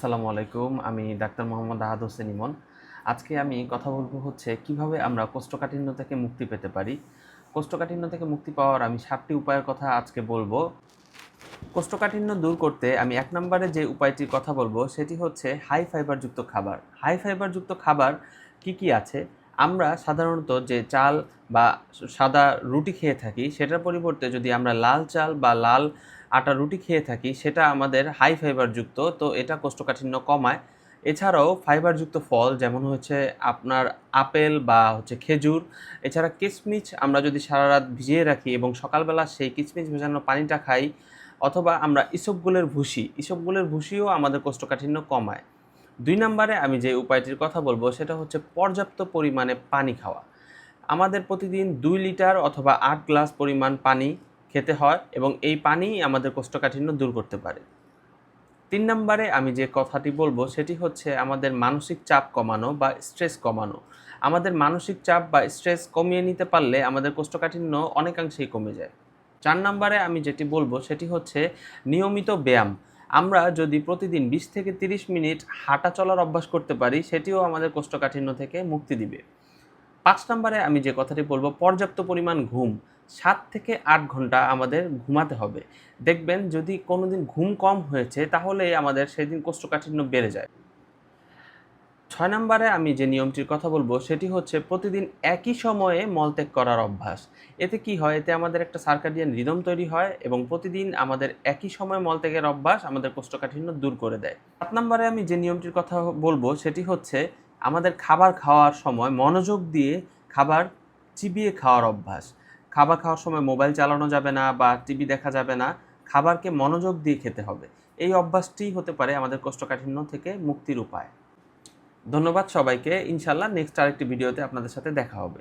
আসসালামু আলাইকুম, আমি ডাক্তার মোহাম্মদ আহাদ হোসেন ইমন। আজকে আমি কথা বলব হচ্ছে কীভাবে আমরা কোষ্ঠকাঠিন্য থেকে মুক্তি পেতে পারি। কোষ্ঠকাঠিন্য থেকে মুক্তি পাওয়ার আমি সাতটি উপায়ের কথা আজকে বলব। কোষ্ঠকাঠিন্য দূর করতে আমি এক নম্বরে যে উপায়টির কথা বলব, সেটি হচ্ছে হাই ফাইবারযুক্ত খাবার। হাই ফাইবারযুক্ত খাবার কি কি আছে? আমরা সাধারণত যে চাল বা সাদা রুটি খেয়ে থাকি, সেটার পরিবর্তে যদি আমরা লাল চাল বা লাল আটা রুটি খেয়ে থাকি, সেটা আমাদের হাই ফাইবারযুক্ত তো এটা কোষ্ঠকাঠিন্য কমায়। এছাড়াও ফাইবারযুক্ত ফল যেমন হচ্ছে আপনার আপেল বা হচ্ছে খেজুর, এছাড়া কিশমিশ আমরা যদি সারা রাত ভিজিয়ে রাখি এবং সকালবেলা সেই কিশমিশ ভেজানো পানিটা খাই, অথবা আমরা ইসবগুলের ভুসি ইসবগুলের ভুসিও আমাদের কোষ্ঠকাঠিন্য কমায়। দুই নম্বরে আমি যে উপায়টির কথা বলব, সেটা হচ্ছে পর্যাপ্ত পরিমাণে পানি খাওয়া। আমাদের প্রতিদিন দুই লিটার অথবা আট গ্লাস পরিমাণ পানি খেতে হয় এবং এই পানি আমাদের কোষ্ঠকাঠিন্য দূর করতে পারে। তিন নম্বরে আমি যে কথাটি বলব, সেটি হচ্ছে আমাদের মানসিক চাপ কমানো বা স্ট্রেস কমানো। আমাদের মানসিক চাপ বা স্ট্রেস কমিয়ে নিতে পারলে আমাদের কোষ্ঠকাঠিন্য অনেকাংশেই কমে যায়। চার নম্বরে আমি যেটি বলব, সেটি হচ্ছে নিয়মিত ব্যায়াম। আমরা যদি প্রতিদিন বিশ থেকে তিরিশ মিনিট হাঁটা চলার অভ্যাস করতে পারি, সেটিও আমাদের কোষ্ঠকাঠিন্য থেকে মুক্তি দিবে। পাঁচ নম্বরে আমি যে কথাটি বলব, পর্যাপ্ত পরিমাণ ঘুম, সাত থেকে আট ঘণ্টা আমাদের ঘুমাতে হবে। দেখবেন যদি কোনোদিন ঘুম কম হয়েছে, তাহলে আমাদের সেদিন কোষ্ঠকাঠিন্য বেড়ে যায়। ছয় নম্বরে আমি যে নিয়মটির কথা বলব, সেটি হচ্ছে প্রতিদিন একই সময়ে মলত্যাগ করার অভ্যাস। এতে কি হয়? এতে আমাদের একটা সার্কাডিয়ান রিদম তৈরি হয় এবং প্রতিদিন আমাদের একই সময়ে মলত্যাগের অভ্যাস আমাদের কোষ্ঠকাঠিন্য দূর করে দেয়। সাত নম্বরে আমি যে নিয়মটির কথা বলব, সেটি হচ্ছে আমাদের খাবার খাওয়ার সময় মনোযোগ দিয়ে খাবার চিবিয়ে খাওয়ার অভ্যাস। খাবার খাওয়ার সময় মোবাইল চালানো যাবে না বা টিভি দেখা যাবে না, খাবারকে মনোযোগ দিয়ে খেতে হবে। এই অভ্যাসটি হতে পারে আমাদের কোষ্ঠকাঠিন্য থেকে মুক্তির উপায়। ধন্যবাদ সবাইকে। ইনশাল্লাহ নেক্সট আরেকটি ভিডিওতে আপনাদের সাথে দেখা হবে।